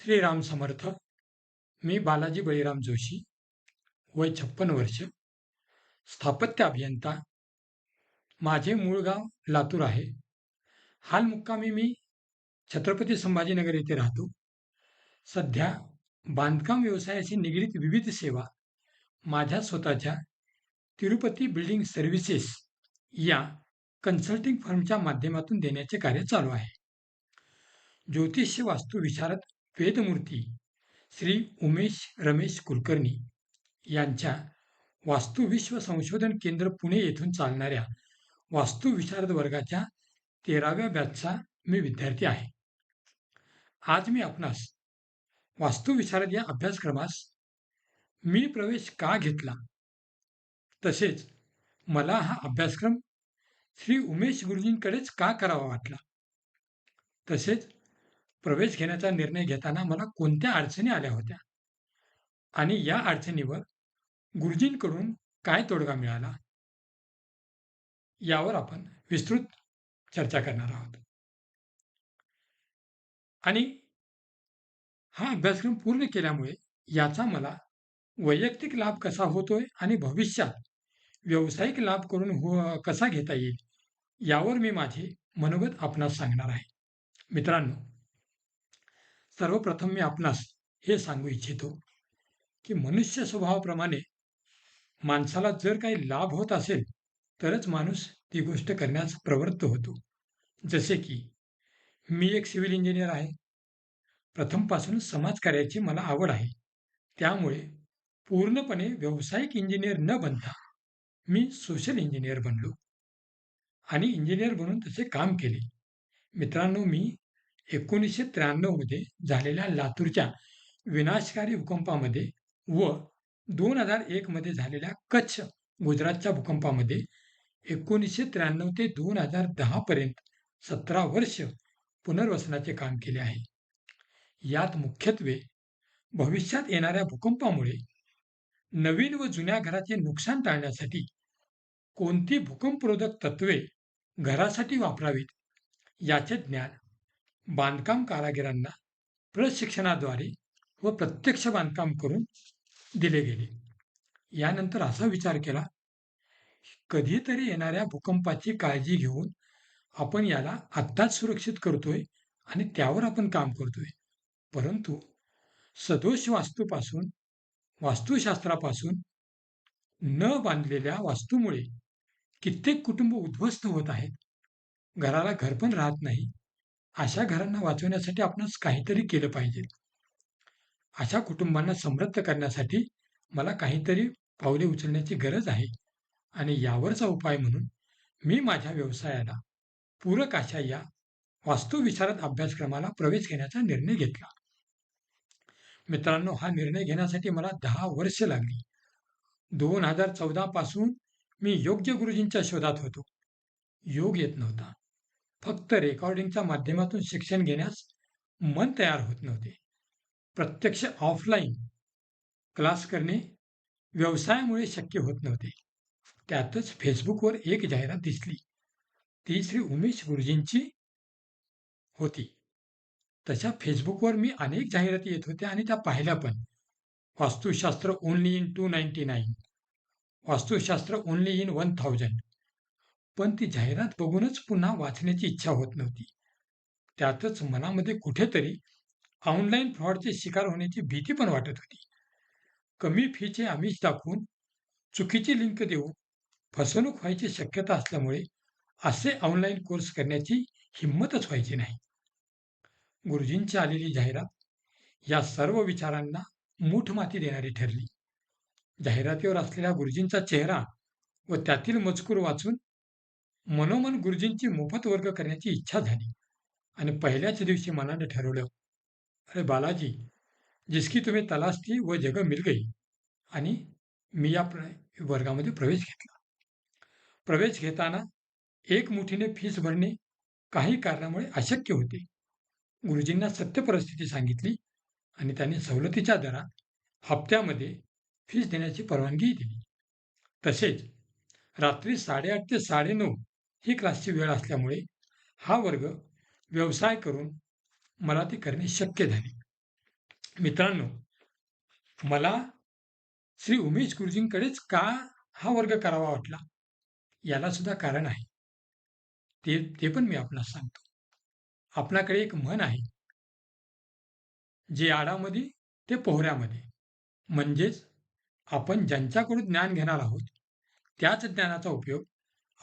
श्रीराम समर्थ मी बालाजी बळीराम जोशी. वय छप्पन वर्ष. स्थापत्य अभियंता. माझे मूळ गाव लातूर आहे. हाल मुक्कामी मी छत्रपती संभाजीनगर येथे राहतो. सध्या बांधकाम व्यवसायाशी निगडीत विविध सेवा माझ्या स्वतःच्या तिरुपती बिल्डिंग सर्व्हिसेस या कन्सल्टिंग फर्मच्या माध्यमातून देण्याचे कार्य चालू आहे. ज्योतिष वास्तू विशारद वेदमूर्ती श्री उमेश रमेश कुलकर्णी यांच्या वास्तुविश्व संशोधन केंद्र पुणे येथून चालणाऱ्या वास्तुविशारद वर्गाच्या तेराव्या बॅचचा मी विद्यार्थी आहे. आज मी आपणास वास्तुविशारद या अभ्यासक्रमास मी प्रवेश का घेतला? तसेच मला हा अभ्यासक्रम श्री उमेश गुरुजींकडेच का करावा वाटला? तसेच प्रवेश घेण्याचा निर्णय घेताना मला कोणत्या अडचणी आल्या होत्या? आणि या अडचणीवर गुरुजींकडून काय तोडगा मिळाला? यावर आपण विस्तृत चर्चा करणार आहोत. आणि हा अभ्यासक्रम पूर्ण केल्यामुळे याचा मला वैयक्तिक लाभ कसा होतोय आणि भविष्यात व्यावसायिक लाभ करून हो कसा घेता येईल यावर मी माझे मनोगत आपणास सांगणार आहे. मित्रांनो सर्वप्रथम मी आपणास हे सांगू इच्छितो की मनुष्य स्वभावाप्रमाणे माणसाला जर काही लाभ होत असेल तरच माणूस ती गोष्ट करण्यास प्रवृत्त होतो. जसे की मी एक सिव्हिल इंजिनियर आहे. प्रथमपासून समाजकार्याची मला आवड आहे. त्यामुळे पूर्णपणे व्यावसायिक इंजिनियर न बनता मी सोशल इंजिनियर बनलो आणि इंजिनियर बनून तसे काम केले. मित्रांनो मी एकोणीसशे त्र्याण्णवमध्ये झालेल्या लातूरच्या विनाशकारी भूकंपामध्ये व दोन हजार एकमध्ये झालेल्या कच्छ गुजरातच्या भूकंपामध्ये एकोणीसशे त्र्याण्णव ते दोन हजार दहापर्यंत सतरा वर्ष पुनर्वसनाचे काम केले आहे. यात मुख्यत्वे भविष्यात येणाऱ्या भूकंपामुळे नवीन व जुन्या घराचे नुकसान टाळण्यासाठी कोणती भूकंपरोधक तत्वे घरासाठी वापरावीत याचे ज्ञान बांधकाम कारागिरांना प्रशिक्षणाद्वारे व प्रत्यक्ष बांधकाम करून दिले गेले. यानंतर असा विचार केला कधीतरी येणाऱ्या भूकंपाची काळजी घेऊन आपण याला आत्ताच सुरक्षित करतोय आणि त्यावर आपण काम करतोय. परंतु सदोष वास्तूपासून वास्तुशास्त्रापासून न बांधलेल्या वास्तूमुळे कित्येक कुटुंब उद्ध्वस्त होत आहेत. घराला घर पण राहत नाही. अशा घरांना वाचवण्यासाठी आपणच काहीतरी केलं पाहिजे. अशा कुटुंबांना समृद्ध करण्यासाठी मला काहीतरी पावले उचलण्याची गरज आहे. आणि यावरचा उपाय म्हणून मी माझ्या व्यवसायाला पूरक अशा या वास्तुविचारात अभ्यासक्रमाला प्रवेश घेण्याचा निर्णय घेतला. मित्रांनो हा निर्णय घेण्यासाठी मला दहा वर्ष लागली. दोन हजार चौदा पासून मी योग्य गुरुजींच्या शोधात होतो. योग येत नव्हता. फक्त रेकॉर्डिंगच्या माध्यमातून शिक्षण घेण्यास मन तयार होत नव्हते. प्रत्यक्ष ऑफलाईन क्लास करणे व्यवसायामुळे शक्य होत नव्हते. त्यातच फेसबुकवर एक जाहिरात दिसली. ती श्री उमेश गुरुजींची होती. तशा फेसबुकवर मी अनेक जाहिराती येत होत्या आणि त्या पाहिल्या पण. वास्तुशास्त्र only in two ninety nine Vastushastra only in one thousand पण ती जाहिरात बघूनच पुन्हा वाचण्याची इच्छा होत नव्हती. त्यातच मनामध्ये कुठेतरी ऑनलाईन फ्रॉडचे शिकार होण्याची भीती पण वाटत होती. कमी फीचे आमिष दाखवून चुकीची लिंक देऊन फसवणूक व्हायची शक्यता असल्यामुळे असे ऑनलाईन कोर्स करण्याची हिंमतच व्हायची नाही. गुरुजींची आलेली जाहिरात या सर्व विचारांना मूठ माती देणारी ठरली. जाहिरातीवर असलेल्या गुरुजींचा चेहरा व त्यातील मजकूर वाचून मनोमन गुरुजींची मोफत वर्ग करण्याची इच्छा झाली. आणि पहिल्याच दिवशी मनाने ठरवलं अरे बालाजी जिसकी तुम्ही तलासती व जग मिल गई आणि मी या प्र वर्गामध्ये प्रवेश घेतला. प्रवेश घेताना एक मुठीने फीस भरणे काही कारणामुळे अशक्य होते. गुरुजींना सत्य परिस्थिती सांगितली आणि त्यांनी सवलतीच्या दरात हप्त्यामध्ये फीस देण्याची परवानगी दिली. तसेच रात्री साडेआठ ते साडेनऊ ही क्लासची वेळ असल्यामुळे हा वर्ग व्यवसाय करून मला ते करणे शक्य झाले मित्रांनो, मला श्री उमेश गुरुजींकडेच का हा वर्ग करावा वाटला? याला सुद्धा कारण आहे. ते ते पण मी आपणास सांगतो. आपणाकडे एक म्हण आहे. जे आडामध्ये ते पोहऱ्यामध्ये. म्हणजेच आपण ज्यांच्याकडून ज्ञान घेणार आहोत, त्याच ज्ञानाचा उपयोग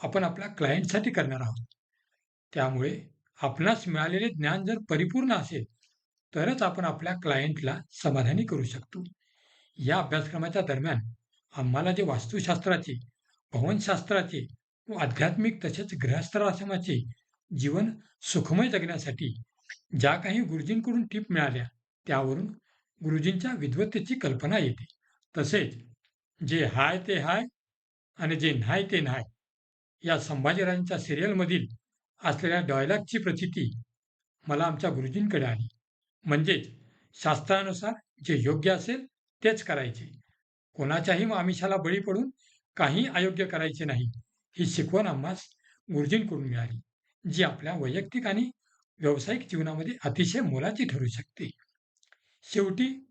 आपण आपल्या क्लायंटसाठी करणार आहोत. त्यामुळे आपणास मिळालेले ज्ञान जर परिपूर्ण असेल, तरच आपण आपल्या क्लायंटला समाधानी करू शकतो. या अभ्यासक्रमाच्या दरम्यान आम्हाला जे वास्तुशास्त्राचे, भवनशास्त्राचे व आध्यात्मिक तसेच गृहस्थाश्रमाचे जीवन सुखमय जगण्यासाठी ज्या काही गुरुजींकडून टीप मिळाल्या, त्यावरून गुरुजींच्या विद्वत्तेची कल्पना येते. तसेच जे हाय ते हाय आणि जे नाही ते नाही या संभाजीराजांच्या सिरियलमधील असलेल्या डायलॉगची प्रचिती मला आमच्या गुरुजींकडे आली. म्हणजेच शास्त्रानुसार जे योग्य असेल तेच करायचे. कोणाच्याही आमिषाला बळी पडून काही अयोग्य करायचे नाही. ही शिकवण आम्हास गुरुजींकडून मिळाली, जी आपल्या वैयक्तिक आणि व्यावसायिक जीवनामध्ये अतिशय मोलाची ठरू शकते. शेवटी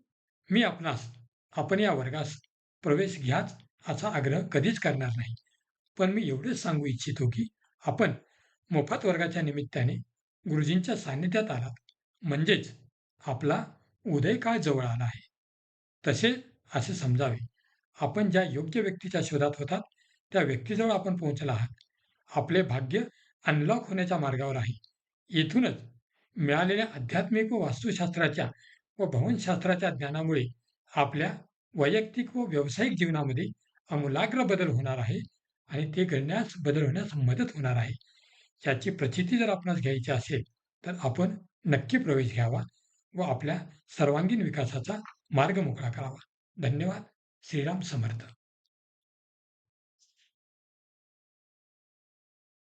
मी आपणास आपण या वर्गास प्रवेश घ्याच असा आग्रह कधीच करणार नाही. पण मी एवढेच सांगू इच्छितो की आपण मोफत वर्गाच्या निमित्ताने गुरुजींच्या सान्निध्यात आलात, म्हणजेच आपला उदय काळ जवळ आला आहे. तसे असे समजावे. आपण ज्या योग्य व्यक्तीच्या शोधात होतात, त्या व्यक्तीजवळ आपण पोहोचला आहात. आपले भाग्य अनलॉक होण्याच्या मार्गावर आहे. येथूनच मिळालेल्या आध्यात्मिक व वास्तुशास्त्राच्या व भवनशास्त्राच्या ज्ञानामुळे आपल्या वैयक्तिक व व्यावसायिक जीवनामध्ये आमूलाग्र बदल होणार आहे आणि ते घडण्यास बदल होण्यास मदत होणार आहे. याची प्रचिती जर आपणास घ्यायची असेल, तर आपण नक्की प्रवेश घ्यावा व आपल्या सर्वांगीण विकासाचा मार्ग मोकळा करावा. धन्यवाद. श्रीराम समर्थ.